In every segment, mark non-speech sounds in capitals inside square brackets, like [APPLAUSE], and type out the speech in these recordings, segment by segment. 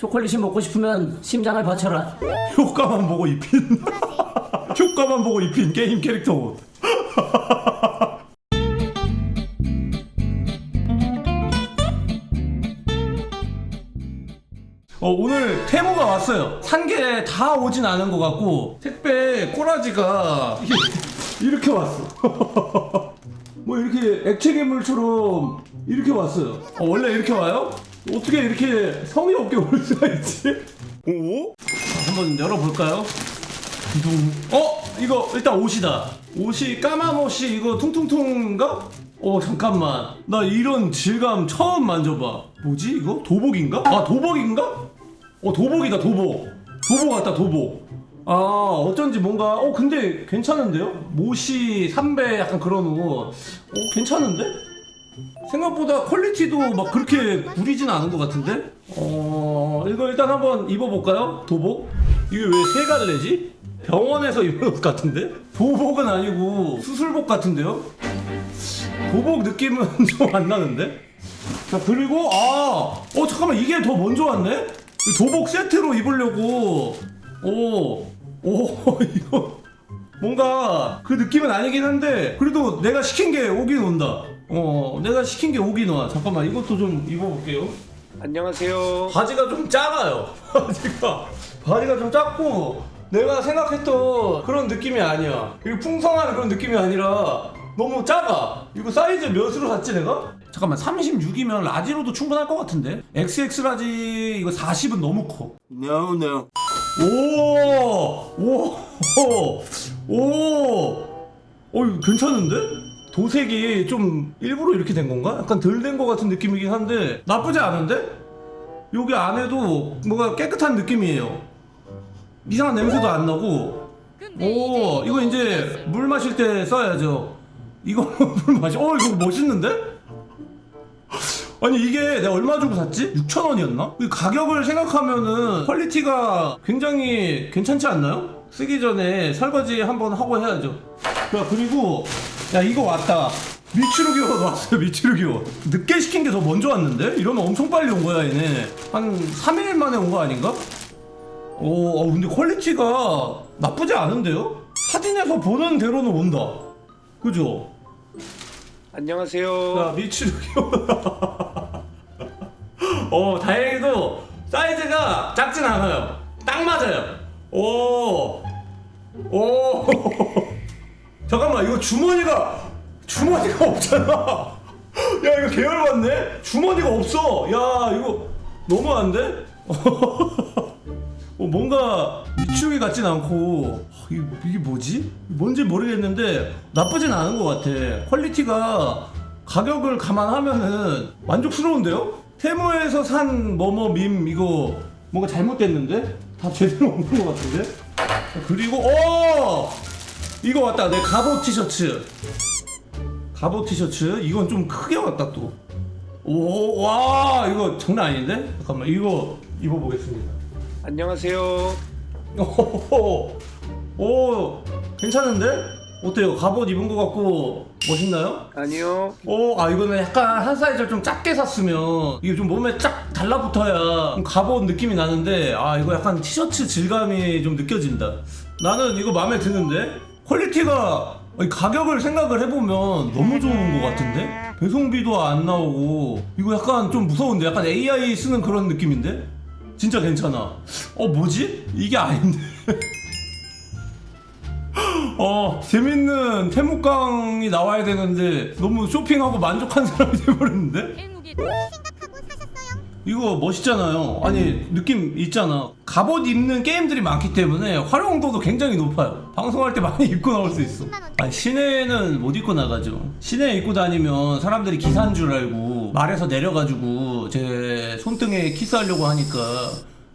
초콜릿이 먹고 싶으면 심장을 바쳐라. 효과만 보고 입힌 [LAUGHS] 효과만 보고 입힌 게임 캐릭터 옷 어, 오늘 테무가 왔어요. 산 게 다 오진 않은 것 같고 택배 꼬라지가 이게 [LAUGHS] 이렇게 왔어. [LAUGHS] 뭐 이렇게 액체 괴물처럼 이렇게 왔어요. 어, 원래 이렇게 와요? 어떻게 이렇게 성의 없게 올 수가 있지? 오? 한번 열어볼까요? 어? 이거 일단 옷이다. 옷이 까만 옷이 이거 퉁퉁퉁인가? 어 잠깐만. 나 이런 질감 처음 만져봐. 뭐지 이거? 도복인가? 아 도복인가? 어 도복이다 도복. 도복 같다 도복. 아 어쩐지 뭔가 어 근데 괜찮은데요? 모시 삼배 약간 그런 옷. 어 괜찮은데? 생각보다 퀄리티도 막 그렇게 구리진 않은 것 같은데? 어, 이거 일단 한번 입어볼까요? 도복? 이게 왜세 갈래지? 병원에서 입은 옷 같은데? 도복은 아니고 수술복 같은데요? 도복 느낌은 [LAUGHS] 좀 안 나는데? 자, 그리고, 아! 어, 잠깐만, 이게 더 먼저 왔네? 이 도복 세트로 입으려고, 오, 오, [LAUGHS] 이거. 뭔가 그 느낌은 아니긴 한데 그래도 내가 시킨 게 오긴 온다. 어, 내가 시킨 게 오긴 와. 잠깐만 이것도 좀 입어볼게요. 안녕하세요. 바지가 좀 작아요. [LAUGHS] 바지가 바지가 좀 작고 내가 생각했던 그런 느낌이 아니야. 그리고 풍성한 그런 느낌이 아니라 너무 작아. 이거 사이즈 몇으로 샀지 내가? 잠깐만 36이면 라지로도 충분할 것 같은데? XX 라지 이거 40은 너무 커. No, no. 오! 오! 오! 어, 이거 괜찮은데? 도색이 좀 일부러 이렇게 된 건가? 약간 덜 된 것 같은 느낌이긴 한데 나쁘지 않은데? 여기 안에도 뭔가 깨끗한 느낌이에요. 이상한 냄새도 안 나고. 오, 이거 이제 물 마실 때 써야죠. 이거 [LAUGHS] 물 마시. 어, 이거 멋있는데? 아니 이게 내가 얼마 주고 샀지? 6,000원이었나? 그 가격을 생각하면은 퀄리티가 굉장히 괜찮지 않나요? 쓰기 전에 설거지 한번 하고 해야죠. 야 그리고 야 이거 왔다. 미추루기 옷 왔어요 미추루기 옷. 늦게 시킨 게 더 먼저 왔는데? 이러면 엄청 빨리 온 거야 얘네. 한 3일 만에 온 거 아닌가? 오, 어, 근데 퀄리티가 나쁘지 않은데요? 사진에서 보는 대로는 온다. 그죠? 안녕하세요. 자, 미추루기 [LAUGHS] 어, 다행히도 사이즈가 작진 않아요. 딱 맞아요. 오. 오. [LAUGHS] 잠깐만, 이거 주머니가 주머니가 [LAUGHS] 없잖아. 야, 이거 계열받네. 주머니가 없어. 야, 이거 너무한데? [LAUGHS] 어, 뭔가 미추루기 같진 않고 아, 이게, 이게 뭐지? 뭔지 모르겠는데 나쁘진 않은 것 같아 퀄리티가 가격을 감안하면은 만족스러운데요? 테무에서 산 뭐뭐 밈 이거 뭔가 잘못됐는데? 다 제대로 없는 것 같은데? 자, 그리고 어 이거 왔다 내 갑옷 티셔츠 갑옷 티셔츠 이건 좀 크게 왔다 또 오 와 이거 장난 아닌데? 잠깐만 이거 입어보겠습니다 안녕하세요. [LAUGHS] 오, 오, 괜찮은데? 어때요? 갑옷 입은 것 같고 멋있나요? 아니요. 오, 아 이거는 약간 한 사이즈를 좀 작게 샀으면 이게 좀 몸에 쫙 달라붙어야 좀 갑옷 느낌이 나는데 아 이거 약간 티셔츠 질감이 좀 느껴진다. 나는 이거 마음에 드는데 퀄리티가 아니, 가격을 생각을 해보면 너무 좋은 것 같은데 배송비도 안 나오고 이거 약간 좀 무서운데 약간 AI 쓰는 그런 느낌인데 진짜 괜찮아. 어 뭐지? 이게 아닌데. [LAUGHS] 어 재밌는 태묵강이 나와야 되는데 너무 쇼핑하고 만족한 사람이 돼버렸는데? 이거 멋있잖아요. 아니 느낌 있잖아. 갑옷 입는 게임들이 많기 때문에 활용도도 굉장히 높아요. 방송할 때 많이 입고 나올 수 있어. 아니 시내에는 못 입고 나가죠. 시내에 입고 다니면 사람들이 기사인 줄 알고 말에서 내려가지고 제 손등에 키스하려고 하니까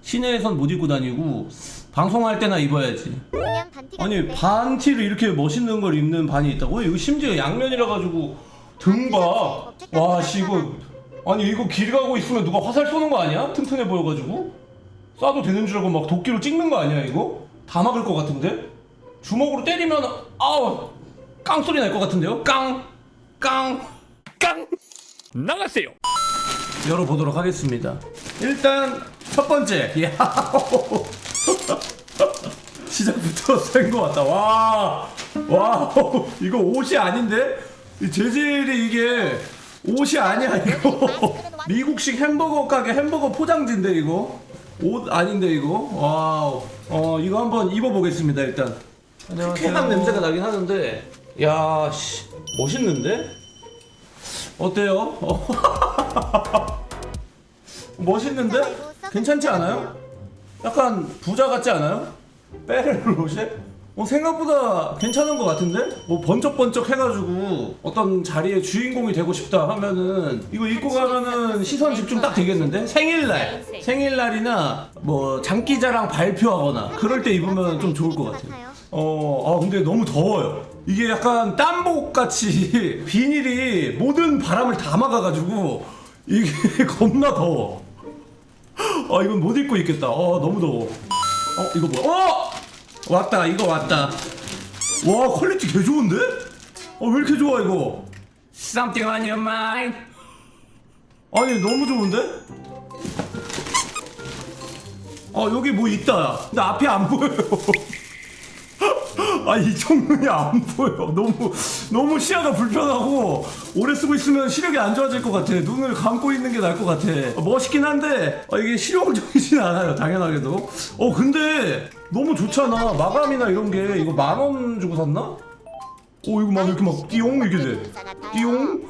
시내에선 못 입고 다니고 방송할 때나 입어야지 그냥 아니. 반티를 이렇게 멋있는 걸 입는 반이 있다고? 이거 심지어 양면이라 가지고 등 봐. 와 씨 이거 아니 이거 길 가고 있으면 누가 화살 쏘는 거 아니야? 튼튼해 보여가지고 쏴도 되는 줄 알고 막 도끼로 찍는 거 아니야 이거? 다 막을 것 같은데? 주먹으로 때리면 아우 깡 소리 날 것 같은데요? 깡 깡. 깡 나가세요. 열어보도록 하겠습니다. 일단 첫 번째. [LAUGHS] 이야. [LAUGHS] 시작부터 센거 같다. 와, 와, 이거 옷이 아닌데? 이 재질이 이게 옷이 아니야 이거. [LAUGHS] 미국식 햄버거 가게 햄버거 포장지인데 이거. 옷 아닌데 이거. 와우. 어 이거 한번 입어보겠습니다 일단. 쾌한 냄새가 나긴 하는데, 야, 씨, 멋있는데? 어때요? 어. [LAUGHS] 멋있는데? 괜찮지 않아요? 약간 부자 같지 않아요? 베를로쉐? 어, 생각보다 괜찮은 것 같은데? 뭐 번쩍번쩍 해가지고 어떤 자리의 주인공이 되고 싶다 하면은 이거 입고 가면은 시선 집중 딱 되겠는데? 생일날! 생일날이나 뭐 장기자랑 발표하거나 그럴 때 입으면 좀 좋을 것 같아요. 어, 아 근데 너무 더워요. 이게 약간 땀복 같이 [LAUGHS] 비닐이 모든 바람을 다 막아가지고 이게 [LAUGHS] 겁나 더워. 아 이건 못 입고 있겠다. 어 너무 더워. 어 이거 뭐야? 어 왔다 이거 왔다. 와 퀄리티 개 좋은데? 어왜 이렇게 좋아 이거? Something on your mind. 아니 너무 좋은데? 어 여기 뭐 있다. 근데 앞이 안 보여요. [LAUGHS] 아 이쪽 눈이 안 보여. 너무 너무 시야가 불편하고 오래 쓰고 있으면 시력이 안 좋아질 것 같아. 눈을 감고 있는 게 나을 것 같아. 어, 멋있긴 한데 아, 이게 실용적이진 않아요. 당연하게도. 어 근데 너무 좋잖아. 마감이나 이런 게 이거 만 원 주고 샀나? 오 이거 막 이렇게 막 띠용 이렇게 돼. 띠용.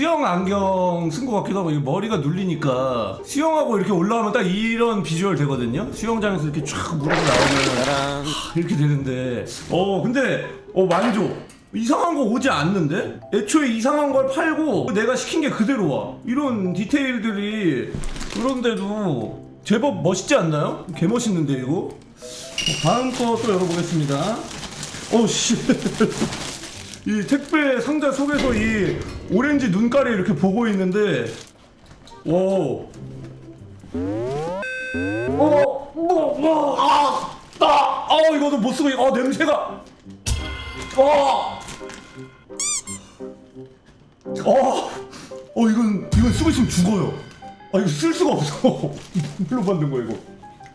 수영 안경 쓴 것 같기도 하고 머리가 눌리니까 수영하고 이렇게 올라오면 딱 이런 비주얼 되거든요? 수영장에서 이렇게 쫙 물에서 나오면 하, 이렇게 되는데. 어 근데 어 만족 이상한 거 오지 않는데? 애초에 이상한 걸 팔고 내가 시킨 게 그대로 와. 이런 디테일들이 그런데도 제법 멋있지 않나요? 개 멋있는데 이거? 어, 다음 거 또 열어보겠습니다. 오 씨 [LAUGHS] 이 택배 상자 속에서 이 오렌지 눈깔이 이렇게 보고 있는데 오. 어, 뭐, 뭐, 아, 아, 아, 이거도 못 쓰고, 아, 냄새가, 아, 어, 어, 이건, 이건 쓰고 있으면 죽어요. 아, 이거 쓸 수가 없어. [LAUGHS] 뭘로 만든 거야, 이거?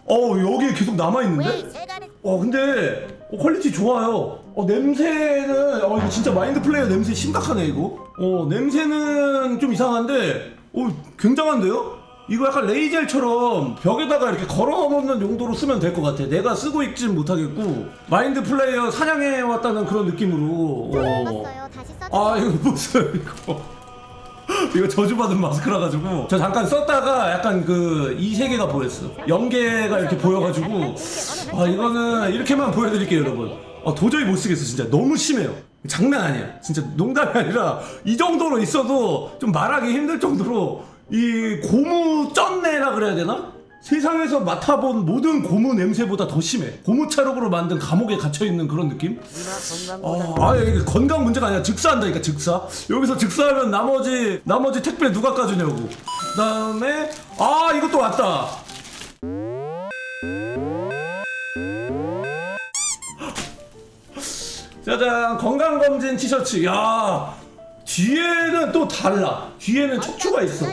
어, 여기에 계속 남아있는데? 어 근데 어, 퀄리티 좋아요. 어 냄새는 어 이거 진짜 마인드 플레이어 냄새 심각하네 이거. 어 냄새는 좀 이상한데 어 굉장한데요? 이거 약간 레이젤처럼 벽에다가 이렇게 걸어 놓는 용도로 쓰면 될 것 같아. 내가 쓰고 있진 못하겠고 마인드 플레이어 사냥해 왔다는 그런 느낌으로. 어. 봤어요. 다시 써. 아 이거 보세요 이거. [GASPS] 이거 저주받은 마스크라 가지고 저 잠깐 썼다가 약간 그 이 세계가 보였어. 연계가 이렇게 보여가지고 아 이거는 이렇게만 보여드릴게요 여러분. 아 도저히 못 쓰겠어 진짜 너무 심해요. 장난 아니야. 진짜 농담이 아니라 이 정도로 있어도 좀 말하기 힘들 정도로 이 고무 쩐내라 그래야 되나? 세상에서 맡아본 모든 고무 냄새보다 더 심해. 고무 찰흙으로 만든 감옥에 갇혀 있는 그런 느낌? 아, 아 이게 건강 문제가 아니라 즉사한다니까 즉사. 여기서 즉사하면 나머지 나머지 택배 누가 까주냐고. 그다음에 아 이것도 왔다. 짜잔 건강 검진 티셔츠. 야 뒤에는 또 달라. 뒤에는 척추가 있어.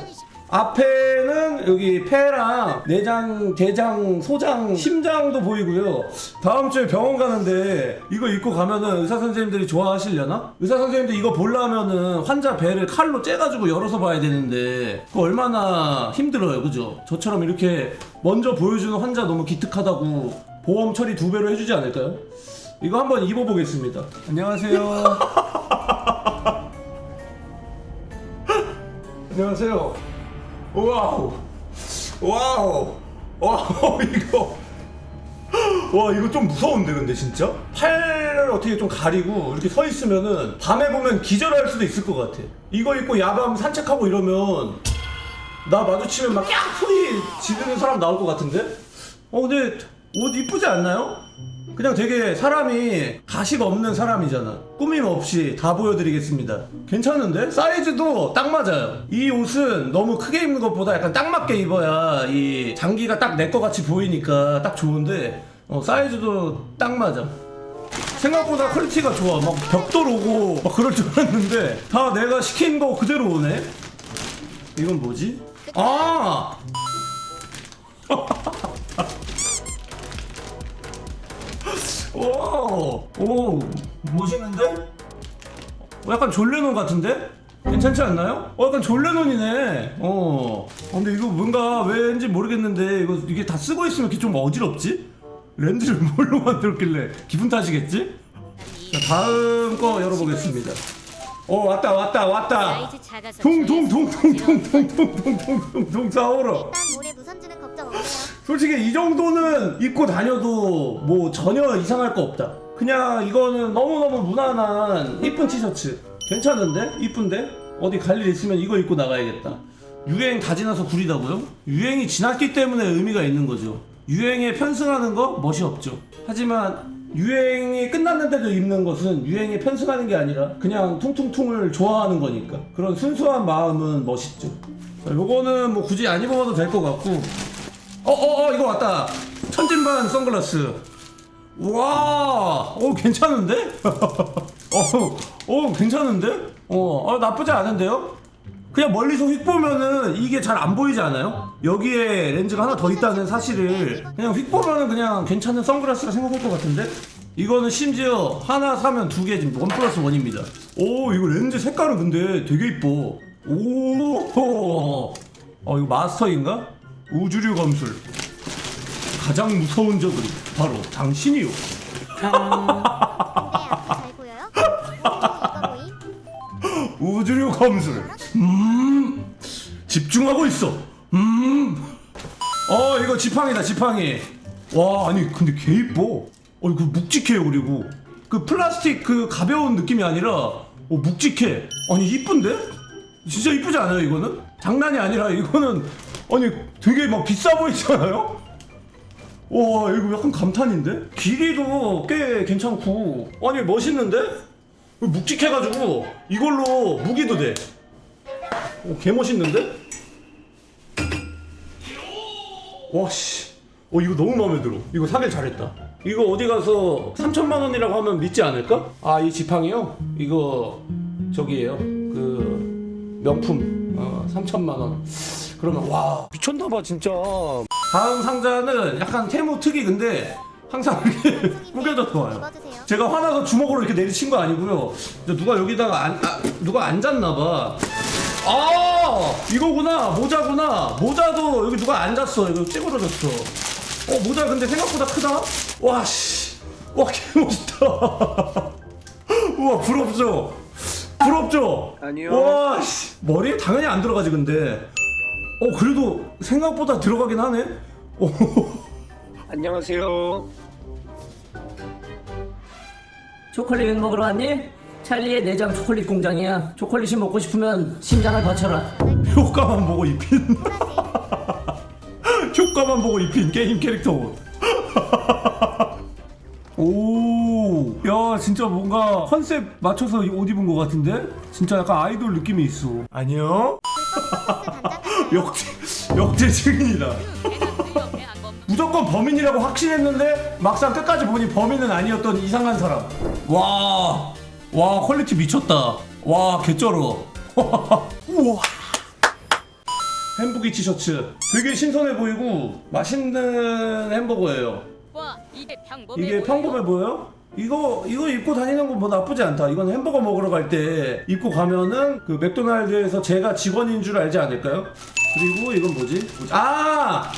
앞에는 여기 폐랑 내장, 대장, 소장, 심장도 보이고요. 다음 주에 병원 가는데 이거 입고 가면은 의사 선생님들이 좋아하시려나? 의사 선생님들 이거 보려면은 환자 배를 칼로 째가지고 열어서 봐야 되는데 그거 얼마나 힘들어요, 그죠? 저처럼 이렇게 먼저 보여주는 환자 너무 기특하다고 보험 처리 두 배로 해주지 않을까요? 이거 한번 입어보겠습니다. 안녕하세요. [LAUGHS] 안녕하세요. 와우. 와우. 와우 [LAUGHS] 이거. 와 이거 좀 무서운데 근데 진짜? 팔을 어떻게 좀 가리고 이렇게 서 있으면은 밤에 보면 기절할 수도 있을 것 같아. 이거 입고 야밤 산책하고 이러면 나 마주치면 막 깍 소리 지르는 사람 나올 것 같은데? 어 근데 옷 이쁘지 않나요? 그냥 되게 사람이 가식 없는 사람이잖아. 꾸밈 없이 다 보여드리겠습니다. 괜찮은데? 사이즈도 딱 맞아요. 이 옷은 너무 크게 입는 것보다 약간 딱 맞게 입어야 이 장기가 딱 내 거 같이 보이니까 딱 좋은데 어, 사이즈도 딱 맞아. 생각보다 퀄리티가 좋아. 막 벽돌 오고 막 그럴 줄 알았는데 다 내가 시킨 거 그대로 오네. 이건 뭐지? 아! [LAUGHS] 오, 오, 멋있는데? 어, 약간 졸레논 같은데? 괜찮지 않나요? 어, 약간 졸레논이네. 어. 어, 근데 이거 뭔가 왠지 모르겠는데 이거 이게 다 쓰고 있으면 이렇게 좀 어지럽지? 렌즈를 뭘로 만들었길래 기분 탓이겠지? 자, 다음 거 열어보겠습니다. 어, 왔다, 왔다, 왔다. 사이즈 작아서 퉁퉁퉁퉁퉁퉁퉁퉁퉁퉁 싸우러. 일단 모래 무선 주는 걱정 없네요. 솔직히 이 정도는 입고 다녀도 뭐 전혀 이상할 거 없다. 그냥 이거는 너무너무 무난한 이쁜 티셔츠. 괜찮은데? 이쁜데? 어디 갈 일 있으면 이거 입고 나가야겠다. 유행 다 지나서 구리다고요? 유행이 지났기 때문에 의미가 있는 거죠. 유행에 편승하는 거 멋이 없죠. 하지만 유행이 끝났는데도 입는 것은 유행에 편승하는 게 아니라 그냥 퉁퉁퉁을 좋아하는 거니까 그런 순수한 마음은 멋있죠. 자, 요거는 뭐 굳이 안 입어봐도 될 것 같고 어어어 이거 왔다 천진반 선글라스 와, 오 괜찮은데? [LAUGHS] 어, 어 괜찮은데? 어, 어, 나쁘지 않은데요? 그냥 멀리서 휙 보면은 이게 잘 안 보이지 않아요? 여기에 렌즈가 하나 더 있다는 사실을 그냥 휙 보면은 그냥 괜찮은 선글라스라 생각할 것 같은데? 이거는 심지어 하나 사면 두 개 지금 원 플러스 원입니다. 오, 이거 렌즈 색깔은 근데 되게 이뻐. 오, [LAUGHS] 어 이거 마스터인가? 우주류 검술. 가장 무서운 적은 바로 당신이요. 잘 보여요? 이거? 우주류 검술. 음, 집중하고 있어. 음. 어, 이거 지팡이다, 지팡이. 와, 아니, 근데 개 이뻐. 어, 이거 묵직해요, 그리고. 그 플라스틱 그 가벼운 느낌이 아니라, 어, 묵직해. 아니, 이쁜데? 진짜 이쁘지 않아요, 이거는? 장난이 아니라, 이거는, 아니, 되게 막 비싸 보이잖아요? 와, 이거 약간 감탄인데? 길이도 꽤 괜찮고, 아니, 멋있는데? 묵직해가지고 이걸로 무기도 돼. 오, 개 멋있는데? 와 씨. 어 이거 너무 마음에 들어. 이거 사길 잘했다. 이거 어디 가서 3천만 원이라고 하면 믿지 않을까? 아 이 지팡이요? 이거 저기예요. 그 명품 어, 3천만 원. 그러면 와 미쳤나 봐 진짜. 다음 상자는 약간 테무 특이 근데 항상 이렇게 구겨져 나와요. 입어주세요. 제가 화나서 주먹으로 이렇게 내리친 거 아니고요. 이제 누가 여기다가 안, 아, 누가 앉았나 봐. 아, 이거구나. 모자구나. 모자도 여기 누가 앉았어. 이거 찌그러졌어. 어, 모자 근데 생각보다 크다. 와, 씨. 와, 개 멋있다. [LAUGHS] 우와, 부럽죠? 부럽죠? 아니요. 와, 씨. 머리에 당연히 안 들어가지, 근데. 어, 그래도 생각보다 들어가긴 하네. 오. 안녕하세요. 초콜릿 먹으러 왔니? 찰리의 내장 초콜릿 공장이야. 초콜릿이 먹고 싶으면 심장을 거쳐라. 효과만 보고 입힌 [LAUGHS] 효과만 보고 입힌 게임 캐릭터 옷. [LAUGHS] 오, 야 진짜 뭔가 컨셉 맞춰서 옷 입은 것 같은데? 진짜 약간 아이돌 느낌이 있어. 같아요. 역대 역대 증인이다. 무조건 범인이라고 확신했는데 막상 끝까지 보니 범인은 아니었던 이상한 사람. 와, 와 퀄리티 미쳤다. 와 개쩔어. [LAUGHS] 우와. 햄버기 티셔츠 되게 신선해 보이고 맛있는 햄버거예요. 와 이게 평범해 이게 보여요. 평범해 보여요? 이거 이거 입고 다니는 건 뭐 나쁘지 않다. 이건 햄버거 먹으러 갈 때 입고 가면은 그 맥도날드에서 제가 직원인 줄 알지 않을까요? 그리고 이건 뭐지? 아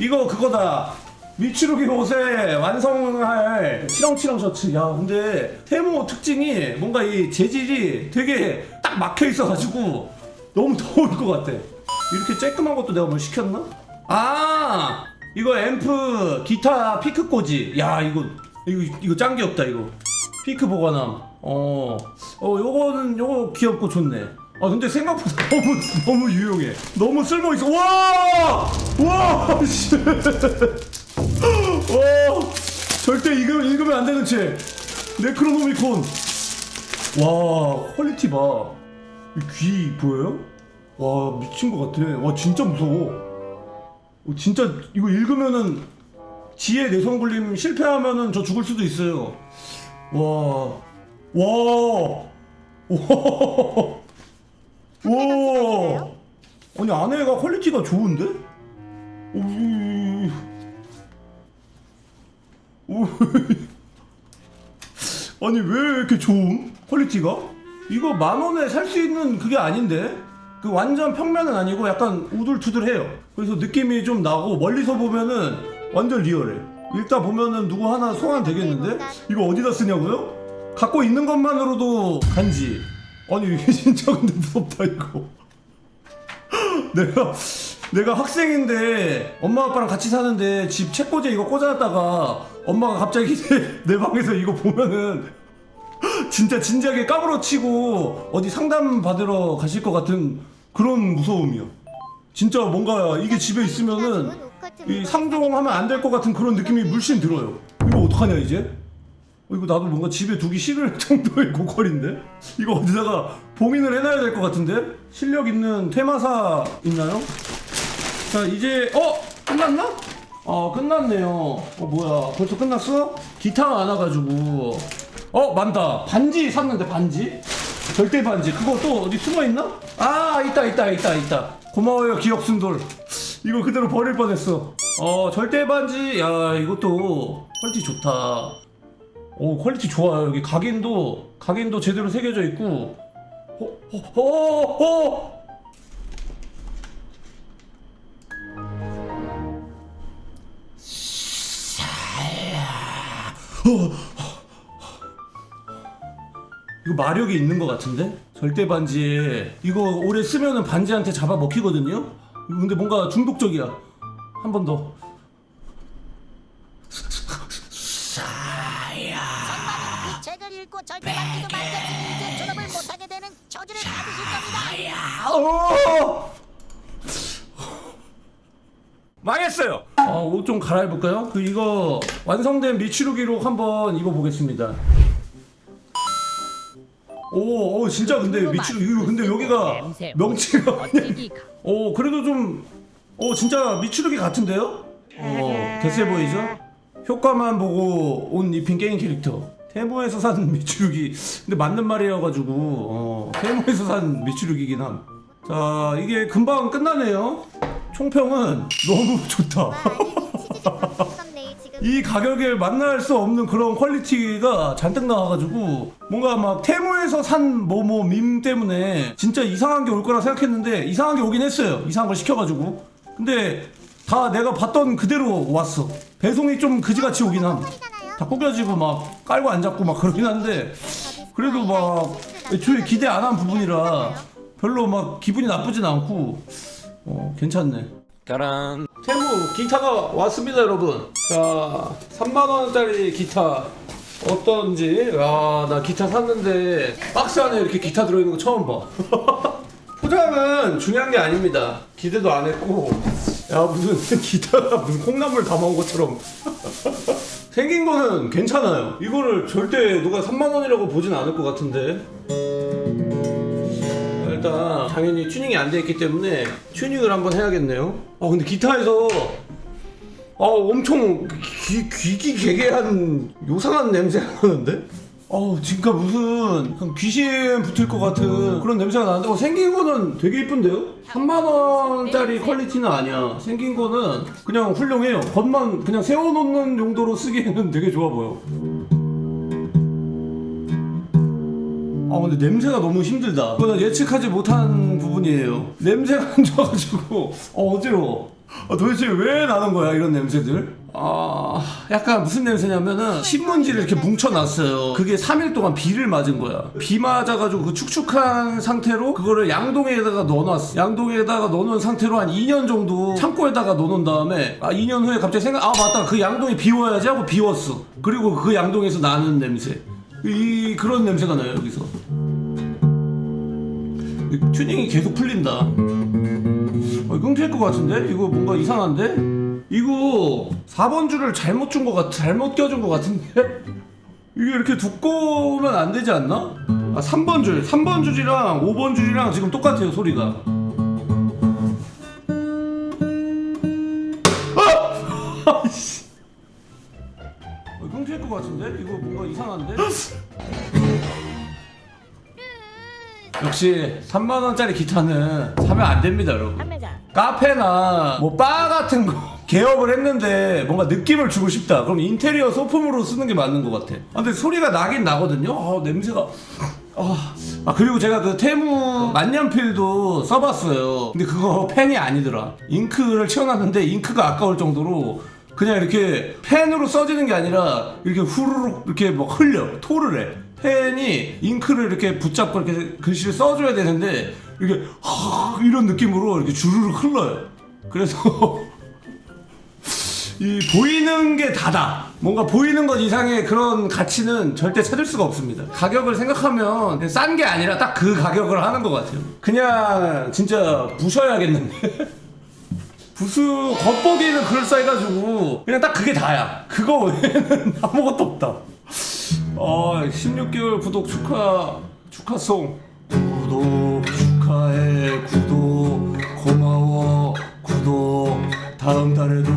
이거 그거다. 미츠루기 옷에 완성할 치렁치렁 셔츠. 야 근데 테무 특징이 뭔가 이 재질이 되게 딱 막혀 있어가지고 너무 [LAUGHS] 더울 것 같아. 이렇게 쬐끔한 것도 내가 뭘 시켰나? 아 이거 앰프 기타 피크 꽂이. 야 이거 이거 이거 짱 귀엽다 이거. 피크 보관함. 어, 어 요거는 요거 귀엽고 좋네. 아 근데 생각보다 [LAUGHS] 너무 너무 유용해. 너무 쓸모 있어. 와, 와, [LAUGHS] 씨. 와, 절대 읽으면 읽으면 안 되는 책. 네크로노미콘. 와, 퀄리티 봐. 이귀 보여요? 와, 미친 것 같아. 와, 진짜 무서워. 어, 진짜 이거 읽으면은 지혜 내성 굴림 실패하면은 저 죽을 수도 있어요. 와. 와. 와. 와. 아니 안에가 퀄리티가 좋은데? 오. 오. 아니 왜 이렇게 좋음? 퀄리티가? 이거 만 원에 살 수 있는 그게 아닌데? 그 완전 평면은 아니고 약간 우둘투둘해요. 그래서 느낌이 좀 나고 멀리서 보면은 완전 리얼해. 일단 보면은 누구 하나 소환 되겠는데? 이거 어디다 쓰냐고요? 갖고 있는 것만으로도 간지. 아니 진짜 근데 무섭다 이거. [LAUGHS] 내가 내가 학생인데 엄마 아빠랑 같이 사는데 집 책꽂이에 이거 꽂아놨다가 엄마가 갑자기 내, [LAUGHS] 내 방에서 이거 보면은 [LAUGHS] 진짜 진지하게 까무러치고 어디 상담 받으러 가실 것 같은 그런 무서움이요. 진짜 뭔가 이게 집에 있으면은 이 상종하면 안 될 것 같은 그런 느낌이 물씬 들어요. 이거 어떡하냐 이제? 어, 이거 나도 뭔가 집에 두기 싫을 [LAUGHS] 정도의 고퀄인데? 이거 어디다가 봉인을 해놔야 될 것 같은데? 실력 있는 테마사 있나요? 자 이제 어? 끝났나? 어 끝났네요 어 뭐야 벌써 끝났어? 기타가 안 와가지고 어 만다 반지 샀는데 반지? 절대 반지 그거 또 어디 숨어있나? 아 있다 있다 있다 있다 고마워요 기억 순돌 이거 그대로 버릴 뻔했어. 어 절대 반지. 야 이것도 퀄리티 좋다. 오 퀄리티 좋아요. 여기 각인도 각인도 제대로 새겨져 있고. 어, 어, 어, 어. 이거 마력이 있는 것 같은데? 절대 반지에. 이거 오래 쓰면은 반지한테 잡아 먹히거든요? 근데 뭔가 중독적이야 한 번 더. 이 책을 읽고 절대 받기도 말겠으니 이제 졸업을 못하게 되는 저주를 받으실 겁니다. 어! 망했어요. 아, 옷 좀 갈아입을까요? 그 이거 완성된 미추루기로 한번 입어보겠습니다. 오, 오 진짜 근데 미추루 이거 근데 여기가 명치가 그냥 오 그래도 좀오 진짜 미추루기 같은데요? 어 개쎄 보이죠? 효과만 보고 옷 입힌 게임 캐릭터. 테모에서 산 [LAUGHS] 미추루기. 근데 맞는 말이어가지고 어, 테모에서 산 미추루기긴 함. 자 이게 금방 끝나네요. 총평은 너무 좋다. 이 가격에 만날 수 없는 그런 퀄리티가 잔뜩 나와가지고 뭔가 막 테무에서 산 뭐뭐 밈 때문에 진짜 이상한 게 올 거라 생각했는데 이상한 게 오긴 했어요. 이상한 걸 시켜가지고. 근데 다 내가 봤던 그대로 왔어. 배송이 좀 그지같이 오긴 함. 다 꾸겨지고 막 깔고 안 잡고 막 그러긴 한데 그래도 막 애초에 기대 안 한 부분이라 별로 막 기분이 나쁘진 않고 어 괜찮네. 따란. 테무 기타가 왔습니다 여러분. 자 3만원짜리 기타. 어떤지. 아나 기타 샀는데 박스 안에 이렇게 기타 들어있는 거 처음 봐. [LAUGHS] 포장은 중요한 게 아닙니다. 기대도 안 했고. 야 무슨 [LAUGHS] 기타가 무슨 콩나물 담아온 것처럼. [LAUGHS] 생긴 거는 괜찮아요. 이거를 절대 누가 3만원이라고 보진 않을 것 같은데 당연히 튜닝이 안 돼 있기 때문에 튜닝을 한번 해야겠네요. 아 근데 기타에서 아 엄청 귀, 귀기 개개한 요상한 냄새가 나는데? 어우 진짜 무슨 그냥 귀신 붙을 것 같은 그런 냄새가 나는데 어, 생긴 거는 되게 이쁜데요? 3만원짜리 퀄리티는 아니야 생긴 거는 그냥 훌륭해요 겉만 그냥 세워놓는 용도로 쓰기에는 되게 좋아 보여 아 근데 냄새가 너무 힘들다. 이거는 예측하지 못한 부분이에요. 냄새가 안 좋아가지고 어, 어지러워. 아, 도대체 왜 나는 거야 이런 냄새들? 아 약간 무슨 냄새냐면은 신문지를 이렇게 뭉쳐놨어요. 그게 3일 동안 비를 맞은 거야. 비 맞아가지고 그 축축한 상태로 그거를 양동에다가 넣어놨어. 양동에다가 넣어놓은 상태로 한 2년 정도 창고에다가 넣어놓은 다음에 아 2년 후에 갑자기 생각 아 맞다 그 양동이 비워야지 하고 비웠어. 그리고 그 양동에서 나는 냄새. 이 그런 냄새가 나요 여기서. 이 튜닝이 계속 풀린다. 어, 끊길 것 같은데? 이거 뭔가 이상한데? 이거 4번 줄을 잘못 준 것 같, 잘못 껴준 것 같은데? [LAUGHS] 이게 이렇게 두꺼우면 안 되지 않나? 아, 3번 줄, 3번 줄이랑 5번 줄이랑 지금 똑같아요, 소리가. 역시 3만 원짜리 기타는 사면 안 됩니다, 여러분. 카페나 뭐 바 같은 거 [LAUGHS] 개업을 했는데 뭔가 느낌을 주고 싶다. 그럼 인테리어 소품으로 쓰는 게 맞는 것 같아. 아, 근데 소리가 나긴 나거든요. 아, 냄새가. 아, 아, 그리고 제가 그 테무 만년필도 써봤어요. 근데 그거 펜이 아니더라. 잉크를 채워놨는데 잉크가 아까울 정도로 그냥 이렇게 펜으로 써지는 게 아니라 이렇게 후루룩 이렇게 뭐 흘려 토를 해. 펜이 잉크를 이렇게 붙잡고 이렇게 글씨를 써줘야 되는데 이렇게 하 이런 느낌으로 이렇게 주르륵 흘러요. 그래서 [LAUGHS] 이 보이는 게 다다. 뭔가 보이는 것 이상의 그런 가치는 절대 찾을 수가 없습니다. 가격을 생각하면 싼 게 아니라 딱 그 가격을 하는 것 같아요. 그냥 진짜 부셔야겠는데. [LAUGHS] 부수 겉보기는 그럴싸해가지고 그냥 딱 그게 다야. 그거 외에는 [LAUGHS] 아무것도 없다. 어, 16개월 구독 축하 축하송. 구독 축하해 구독. 고마워 구독. 다음 달에도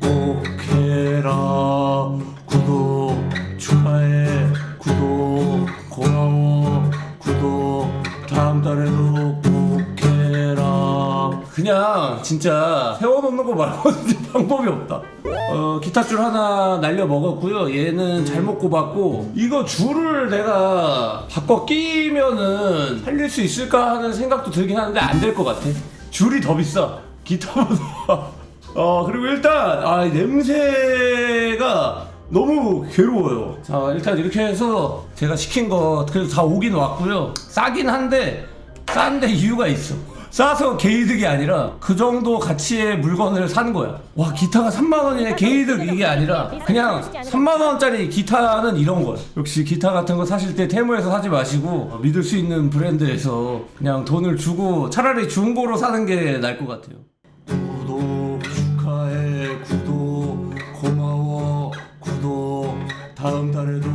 꼭 해라. 구독 축하해 구독. 고마워 구독. 다음 달에도 꼭 해라. 그냥 진짜 세워놓는 거 말고는 [LAUGHS] 방법이 없다 어, 기타 줄 하나 날려 먹었고요. 얘는 잘못 꼽았고 이거 줄을 내가 바꿔 끼면은 살릴 수 있을까 하는 생각도 들긴 하는데 안 될 것 같아. 줄이 더 비싸. 기타보다. [LAUGHS] 어 그리고 일단 아, 이 냄새가 너무 괴로워요. 자 일단 이렇게 해서 제가 시킨 거 그래도 다 오긴 왔고요. 싸긴 한데 싼데 이유가 있어. 싸서 게이득이 아니라 그 정도 가치의 물건을 산 거야. 와 기타가 3만 원이네 게이득 이게 아니라 그냥 3만 원짜리 기타는 이런 거야. 역시 기타 같은 거 사실 때 테무에서 사지 마시고 어, 믿을 수 있는 브랜드에서 그냥 돈을 주고 차라리 중고로 사는 게 나을 것 같아요. 구독 축하해 구독 고마워 구독 다음 달에도